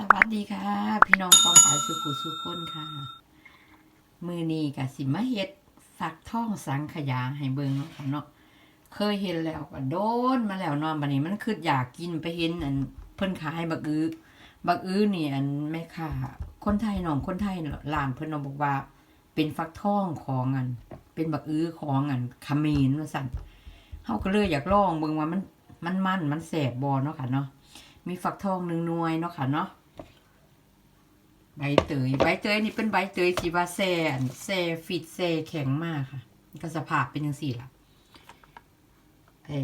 สวัสดีค่ะ พี่น้องกองฝ่ายสุขุสุขคนค่ะ มือนี้กับสิมาเฮ็ดฝักท่องสังขยาให้เบิงเนาะค่ะเนาะเคยเห็นแล้วก็โดนมาแล้วนอนบัดนี้มันคืออยากกินไปเห็นอันเพิ่นขายบักอื้อบักอื้อนี่อันแม่ค้าคนไทยน้องคนไทยร้านเพิ่นเอาบอกว่า เป็นฟักทองของอัน เป็นบักอื้อของอันขมรว่าซั่นเฮาก็เลยอยากลองเบิ่งว่ามันมันมันมันแสบบ่เนาะค่ะเนาะมีฝักทองหนึ่งหน่วยเนาะค่ะเนาะ ใบเตยใบเตยนี่เป็นใบเตยสีว่าแซนแซฟิตแซแข็งมากค่ะก็สภาพเป็นยังสี่ล่ะไอ้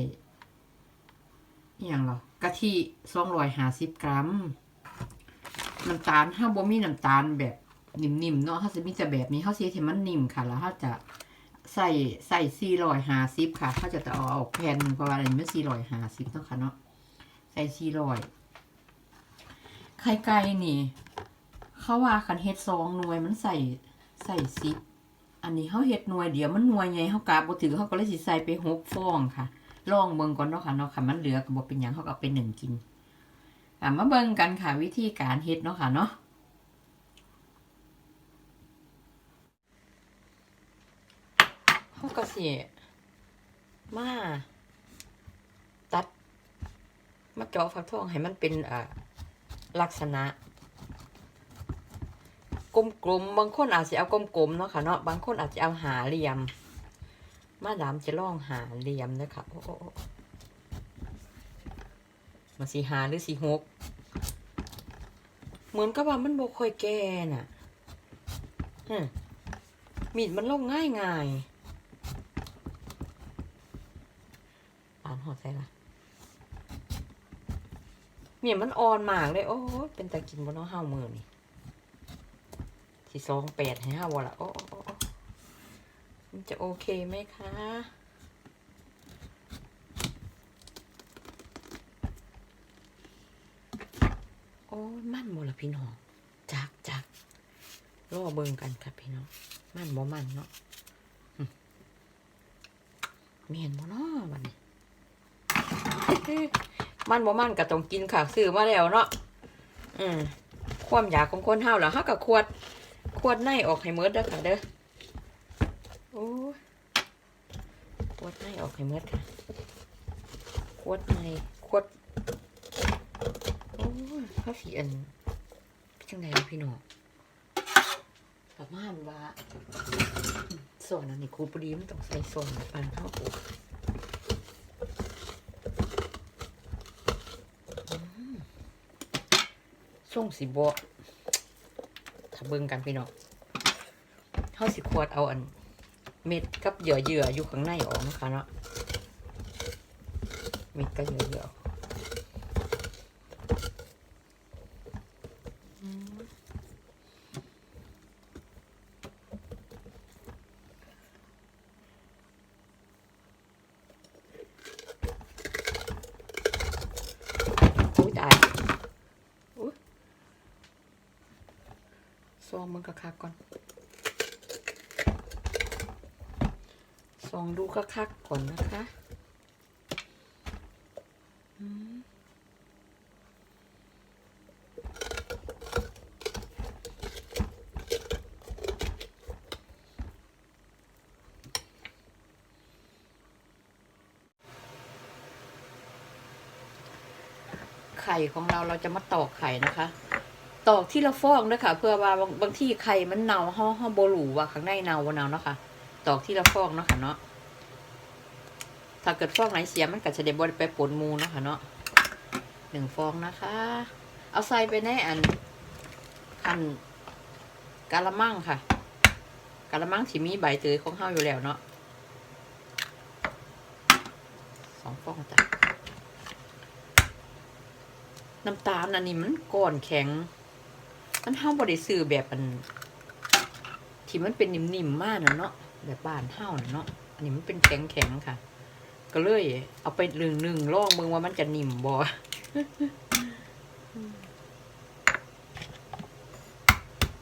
อย่างเหรอกะทิสองร้อยห้าสิบกรัมน้ำตาลถ้าบ่มีน้ำตาลแบบนิ่มๆเนาะถ้าจะมีแต่แบบนี้เขาเสียให้มันนิ่มค่ะแล้วเขาจะใส่ใส่สี่ร้อยห้าสิบค่ะเขาจะเอาออกแผ่นเพราะว่าอันนี้มันสี่ร้อยห้าสิบเนาะค่ะเนาะใส่สี่ร้อยไข่ไก่นี่ เขาว่าคันเฮ็ดซองหน่วยมันใส่ใส่ซิปอันนี้เขาเฮ็ดหน่วยเดียวมันหน่วยไงเขากาบถือเขาก็เลยสิใส่ไปหกฟองค่ะลองเบิ่งก่อนเนาะค่ะเนาะค่ะมันเหลือก็บ่เป็นหยังเขาก็เอาไปหนึ่งกินอะมาเบิ่งกันค่ะวิธีการเฮ็ดเนาะค่ะเนาะเขาก็สิมาตัดมาเจาะฟักทองให้มันเป็นอ่าลักษณะ กลมๆบางคนอาจจะเอากลมๆเนาะค่ะเนาะบางคนอาจจะเอาหาเหลี่ยม มาดามจะลองหาเหลี่ยมนะคะโอ้โอมาสีหาหรือสีหกเหมือนกับว่ามันบกคอยแก่น่ะฮึมีดมันลงง่ายง่ายๆอ่านหอดใส่ละเนี่ยมันอ่อนมากเลย โอ้เป็นตากินบนน้องห้ามือนี่ ที่สองแปดให้ห้าวละโอ้โอ้มันจะโอเคไหมคะโอ้มั่นหมดละพี่น้องจักจักรอเบิ่งกันค่ะพี่น้องมั่นบ่มั่นเนาะเมียนบ่เนาะวันนี้มันบ่มันก็ต้องกินค่ะซื้อมาแล้วเนาะอืมความอยากของคนเฮาล่ะเฮาก็ควด ควดในออกให้หมดเด้อค่ะเด้อโอ้ยควดในออกให้หมดค่ะควดในควดโอ้ยเฮาสิอันจังไดล่ะพี่น้องประมาณว่าสอนอันนี้ครูปรีมต้องใส่สอนปานเฮาปลูกส่งสิบถ้า เบิ่งกันพี่น้องเฮาสิขวดเอาอัน เม็ดกับเหยื่อเหยื่ออยู่ข้างในออกนะคะเนาะเม็ดกับเหยื่อเหยื่อมอุ้ยตาย ซ องมันคักๆก่อนซองดูคักๆก่อนนะคะไข่ของเราเราจะมาตอกไข่นะคะ ตอกที่เราฟอกนะคะ เพื่อว่าบางบางที่ไข่มันเน่าห่อห่อโบลูว่าข้างในเน่าว่าเน่าเนาะค่ะ ตอกที่เราฟอกเนาะค่ะเนาะถ้าเกิดฟอกไหนเสียมันก็จะได้บริไปปนมูเนาะค่ะเนาะหนึ่งฟองนะคะ เอาใส่ไปในอันอันกะละมังค่ะกะละมังที่มีใบเตยของเฮาอยู่แล้วเนาะสองฟองจ้ะน้ำตาลอันนี้มันก้อนแข็ง มันเฮาบ่ได้ซื้อแบบอัน ที่มันเป็นนิ่มๆมากนะเนาะแบบบ้านเฮาน่ะเนาะอันนี้มันเป็นแข็งๆค่ะ ก็เลย เอาไปหนึ่งหนึ่งลองมึงว่ามันจะนิ่มบ่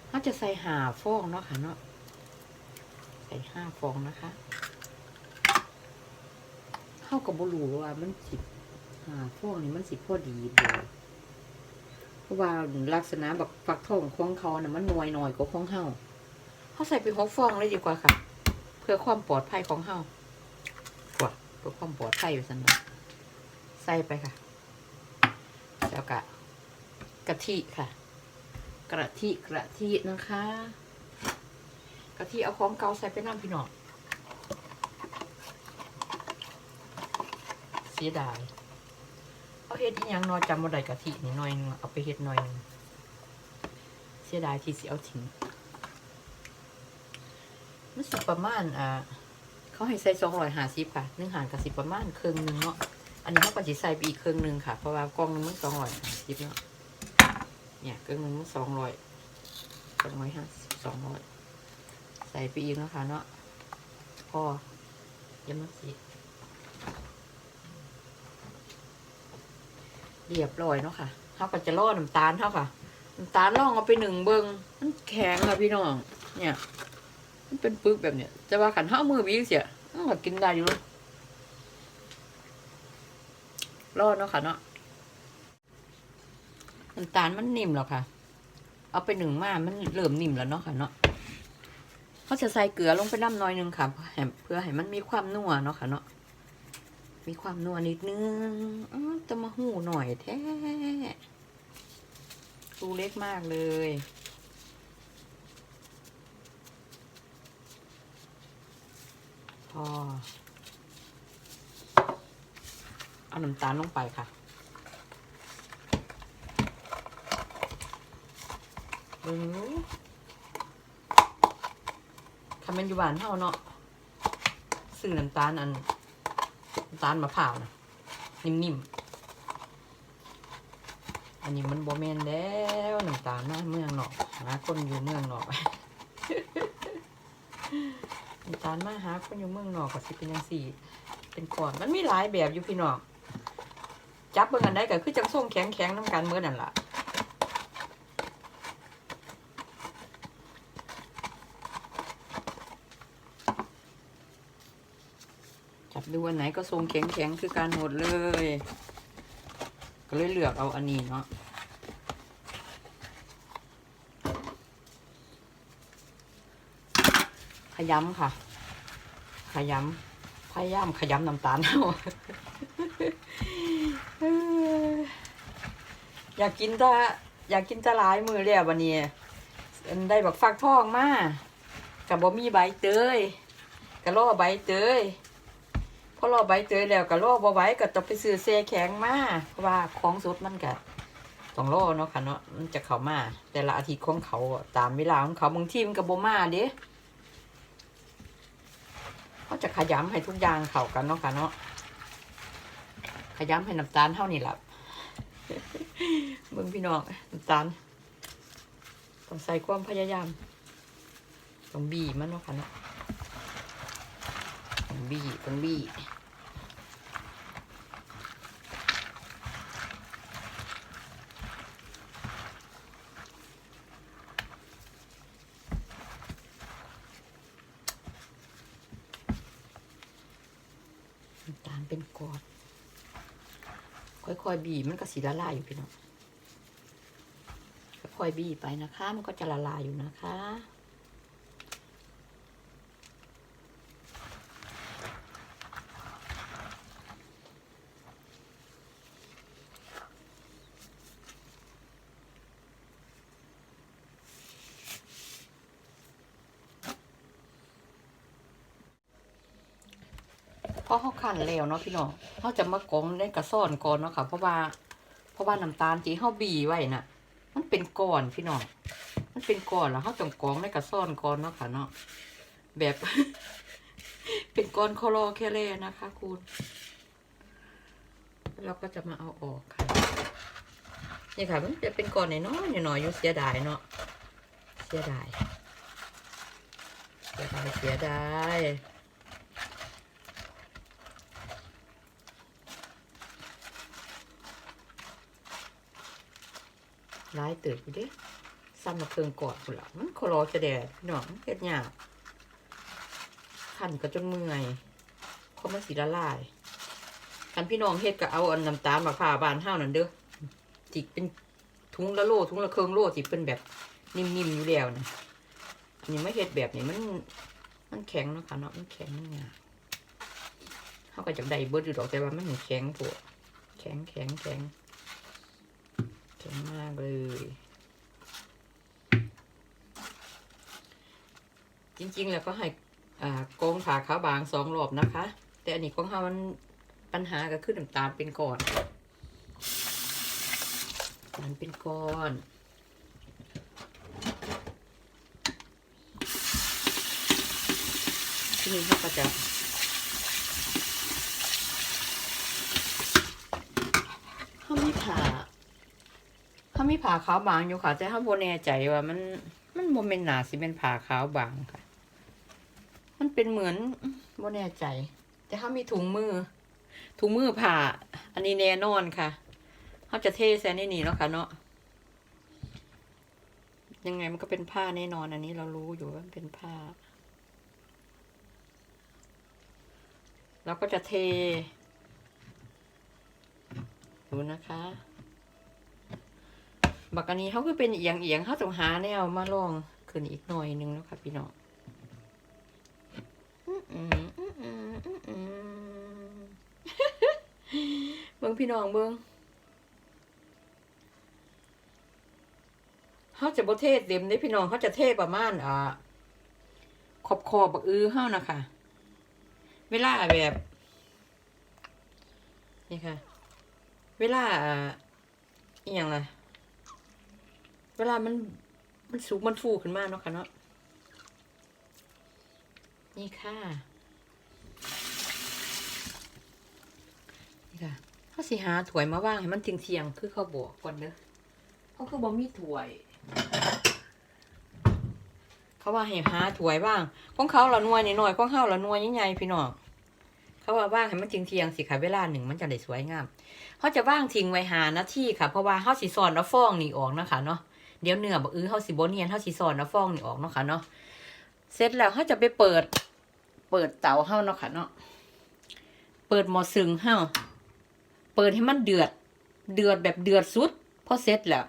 เขาจะใส่หาฟองเนาะค่ะเนาะใส่ห้าฟองนะคะเข้ากับบุรูว่ามันสิบหาฟองนี่มันสิพอดีบ่ ราะว่าลักษณะแบบฟักทองของเขาน่ะมันนวยหน่อยกว่าของเฮาเขาใส่ไปหกฟองเลยดีกว่าค่ะ เพื่อความปลอดภัยของเฮาว่าเพื่อความปลอดภัยอยู่สันนะใส่ไปค่ะ แล้วก็กะทิค่ะ กระทิกระทินะคะ กะทิเอาของเกาใส่ไปน้ำพี่น้องเสียดาย เอาเฮ็ดอีหยังนอจำบ่ได้กะทินี่หน่อยนึงเอาไปเฮ็ดหน่อยนึงเสียดายที่สิเอาทิ้งมันสิประมาณอ่าเขาให้ใส่สองร้อยห้าสิบค่ะหนึ่งหารกับสิประมาณครึ่งหนึงเนาะอันนี้เขาก็สิใส่ไปอีกครึ่งหนึงค่ะเพราะว่ากล่องนึงมันสองร้อยห้าสิบเนาะเนี่ยครึ่งหนึงมันสองร้อยสองร้อยห้าสิบสองร้อยใส่ไปอีกนะคะเนาะพอยังไมาสิ เรียบร้อยเนาะค่ะเขาก็จะล่อน้ำตาลเท่าค่ะน้ำตาลล่องเอาไปหนึ่งเบิงมันแข็งค่ะพี่น้อง เนี่ย มันเป็นปึกแบบเนี้ยจะว่าขันห้ามือบีเสียมันก็กินได้อยู่ลยรอเนาะค่ะเนาะน้ำตาลมันนิ่มแล้วค่ะ เอาไปหนึ่งมามันเริ่มนิ่มแล้วเนาะค่ะเนาะเขาจะใส่เกลือลงไปน้ำน้อยหนึงค่ะเพื่อให้มันมีความนัวเนาะค่ะเนาะ มีความนัวนิดนึงอ๋อแตะมาหูหน่อยแท้ดูเล็กมากเลย พอ เอาน้ำตาลลงไปค่ะเบิ่งดูคำเป็นอยู่บ้านเฮาเนาะซื้อน้ำตาลอันน ตาลมะพร้าวนะนิ่มๆ อันนี้มันบ่แมนแล้วน้ำตาลนะเมืองนอกหาคนอยู่เมืองนอกน้ำตาลมาหาคนอยู่เมืองนอกก็สิเป็นจังซี่ เป็นก้อนมันมีหลายแบบอยู่พี่น้องจับเบิ่งอันใดก็คือจังส่งแข็งๆน้ำกันเมื่อนั่นล่ะ ดูอันไหนก็ทรงแข็งๆคือการหมดเลย ก็เลยเลือกเอาอันนี้เนาะขยำค่ะ ขยำพยายามขยำน้ำตาลเอาอยากกินตาอยากกินตะลายมือแล้ววันนี้อันได้บักฟักทองมากับบ่มีใบเตยกะล่อใบเตย พอรอใบเตยแล้วก็รอบ่ไหว้ก็ต้องไปซื้อเซแข็งมาเพราะว่าของสดมันก็ต้องรอเนาะค่ะเนาะมันจะเข้ามา แต่ละอาทิตย์ของเขาตามเวลาของเขาบางทีมันก็บ่มาเด้เขาจะขยำให้ทุกอย่างเข้ากันเนาะค่ะเนาะขยำให้น้ำตาลเท่านี้ล่ะเบิ่งพี่น้องน้ำตาลต้องใส่ความพยายามต้องบีมันเนาะค่ะเนาะ บี้ต้งบี้ตาลเป็นกอด ค่อยๆบีมันก็สีละลายอยู่พี่น้องค่อยๆบีไปนะคะ มันก็จะละลายอยู่นะคะ พอเขาขันแล้วเนาะพี่น้องเขาจะมากองในกระซ่อนก่อนเนาะค่ะ เพราะว่า เพราะว่าน้ำตาลที่เขาบีไว้น่ะ มันเป็นก้อนพี่น้องมันเป็นก้อนแล้วเขาต้องกองในกระซ่อนก่อนเนาะค่ะเนาะแบบ เป็นก้อนคอรอแค่แร่นะคะ คุณ เราก็จะมาเอาออกค่ะนี่ค่ะ มันจะเป็นก้อนน้อยๆหน่อยๆอยู่เสียดายเนาะเสียดายเสียดายเสียดาย ร้ายเติบอยู่เด้ซ้ำมาเพิงกอดพุ่นละมันคอรอจะแดดพี่น้องเฮ็ดยากขันก็จนเมื่อยเขามันสีละลายคันพี่น้องเฮ็ดก็เอาอันน้ำตาลมะพร้าบานเท่านั้นเด้อจิกเป็นถุงละโลถุงละเครื่องโลสิเป็นแบบนิ่มๆอยู่แล้วนะอันนี้ไม่เฮ็ดแบบนี้มัน มันแข็งเนาะค่ะเนาะมันแข็งมันหยาบเขาก็จะได้เบิร์ดอยู่ดอกแต่ว่ามันแข็งโผดแข็งแข็งแข็ง แข็งมากเลย จริงๆ แล้วก็ให้อ่ากองผ่าขาวบางสองรอบนะคะ แต่อันนี้ของเขามันปัญหาก็คือน้ำตาลเป็นก้อนมันเป็นก้อนที่นี้เขาก็จะเขาไม่ผ่าเขาไม่ ผ่าขาวบางอยู่ค่ะ แต่เขาโบแน่ใจว่ามันมันโมเมนหนาสิเป็นผ่าขาวบางค่ะ มันเป็นเหมือนโบแน่ใจ แต่เขามีถุงมือ ถุงมือผ่า อันนี้แน่นอนค่ะเขาจะเทแซนนี่นี่เนาะค่ะเนาะยังไงมันก็เป็นผ้าแน่นอนอันนี้เรารู้อยู่ว่ามันเป็นผ้าเราก็จะเท ดูนะคะ บักอันนี้เขาคือเป็นเอียงเอียงเขาต้องหาแนวมาลองขึ้นอีกหน่อยนึงแล้วค่ะพี่น้องเบิ้งพี่น้องเบิ้งเขาจะบ่เทศเต็มได้พี่น้องเขาจะเทประมาณอ่าขอบขอบบักอื้อเฮานะคะเวลาแบบนี่ค่ะ เวลาอ่าอย่างไร เวลามันมันสูงมันฟูขึ้นมาเนาะค่ะเนาะนี่ค่ะ นี่ค่ะเขาสิหาถ้วยมาว่างให้มันเทียงเทียงๆคือเขาบอกก่อนเด้อเขาคือบ่มีถ้วย เขาว่าให้หาถ้วยว่างของเขาละหน่วยนิดหน่อยของเขาละหน่วยใหญ่ๆพี่น้องเขาว่าว่างให้มันทิ้งเทียงๆสิค่ะเวลาหนึ่งมันจะได้สวยงามเขาจะว่างทิ้งไว้หานาทีค่ะ เพราะว่าเขาสิสอนเอาฟองนี่ออกนะคะเนาะ เดี๋ยวเนื้อบักเอื้อเขาสิบเนียนเขาสิสอนเอาฟองนี่ออกเนาะค่ะเนาะเสร็จแล้วเขาจะไปเปิด เปิดเตาเฮาเนาะค่ะเนาะเปิดหม้อซึ่งเฮาเปิดให้มันเดือด เดือดแบบเดือดสุดพอเสร็จแล้ว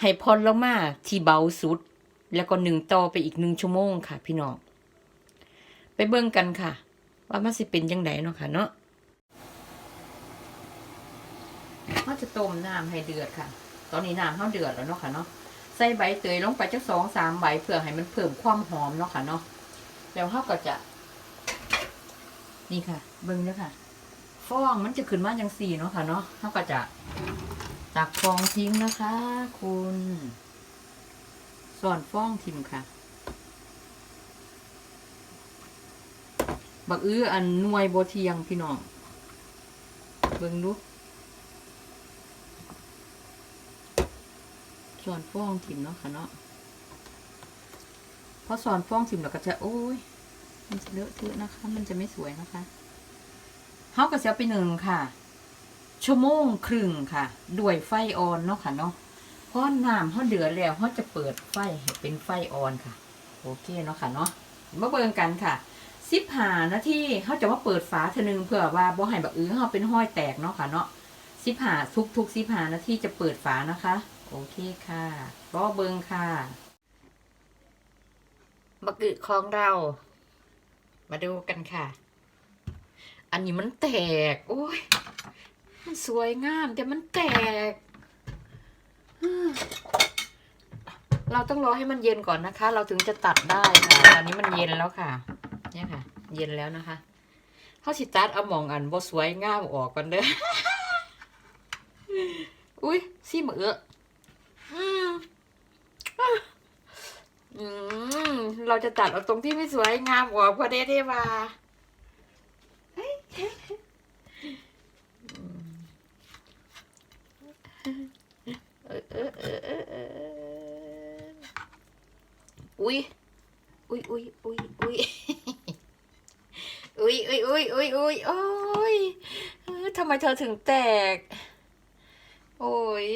ให้พอนลงมาที่เบาสุด แล้วก็หนึ่งต่อไปอีกหนึ่งชั่วโมงค่ะ พี่น้องไปเบิ่งกันค่ะ ว่ามันสิเป็นยังไงเนาะค่ะเนาะเราจะต้มน้ำให้เดือดค่ะ ตอนนี้น้ำเขาเดือดแล้วเนาะค่ะเนาะใส่ใบเตยลงไปจักสองสามใบเพื่อให้มันเพิ่มความหอมเนาะค่ะเนาะแล้วเขาก็จะ นี่ค่ะ เบิ่งเด้อค่ะฟองมันจะขึ้นมาจังสี่เนาะค่ะเนาะเขาก็จะตักฟองทิ้งนะคะ คุณสอนฟองทิ้งค่ะ บักอื้ออันนวยโบเทียงพี่น้อง เบิ่งดู สอนฟ้องทิมเนาะค่ะเนาะพอสอนฟ้องทิมเราก็จะโอ้ย มันจะเลอะเทอะนะคะ มันจะไม่สวยนะคะเฮาก็จะเอาไปหนึ่งค่ะ ชั่วโมงครึ่งค่ะ ด้วยไฟออนเนาะค่ะเนาะเพราะน้ำเขาเดือดแล้วเขาจะเปิดไฟให้เป็นไฟออนค่ะ โอเคเนาะค่ะเนาะมาเบิ่งกันค่ะสิบหานาทีเขาจะมาเปิดฝาเทอนึงเพื่อว่าบ่ให้แบบเออเขาเป็นห้อยแตกเนาะค่ะเนาะสิบหาทุกทุกสิบหานาทีจะเปิดฝานะคะ โอเคค่ะรอเบิงค่ะบักอึของเรา มาดูกันค่ะ อันนี้มันแตก โอ้ย มันสวยงาม แต่มันแตก เราต้องรอให้มันเย็นก่อนนะคะ เราถึงจะตัดได้ค่ะ ตอนนี้มันเย็นแล้วค่ะ เนี่ยค่ะ เย็นแล้วนะคะเขาสิตัดเอามองอันบ่สวยงามออกก่อนเด้อ อุ้ยซี่มือเอ อืมเราจะตัดเอาตรงที่ไม่สวยงามออกพอด้ได้ว่าเออเออเออเออเอออุ้ยอุ้ยอุ้ยอุ้ยอุ้ยอุ้ยอุ้ยอุ้ยอุ้ยอุ้ยโอ้ยทำไมเธอถึงแตก โอ้ย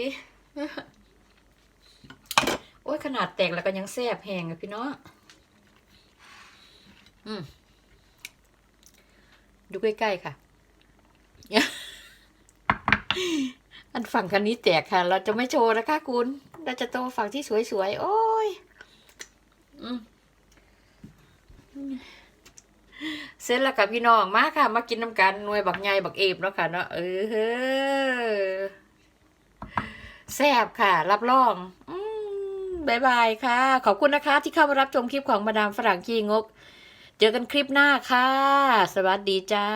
อ้ยขนาดแตกแล้วก็ยังแซ่บแหงอะพี่เนาะอืมดูใกล้ๆค่ะ อันฝั่งคันนี้แตกค่ะ เราจะไม่โชว์นะคะคุณ เราจะโตฝั่งที่สวยๆ โอ้ย อืมเสร็จแล้วกับพี่น้องมาค่ะ มากินน้ำกันหน่วยบักใหญ่บักเอฟเนาะค่ะเนาะเออแซ่บค่ะ รับรอง อื บายบายค่ะ ขอบคุณนะคะที่เข้ามารับชมคลิปของมาดามฝรั่งขี้งก เจอกันคลิปหน้าค่ะ สวัสดีจ้า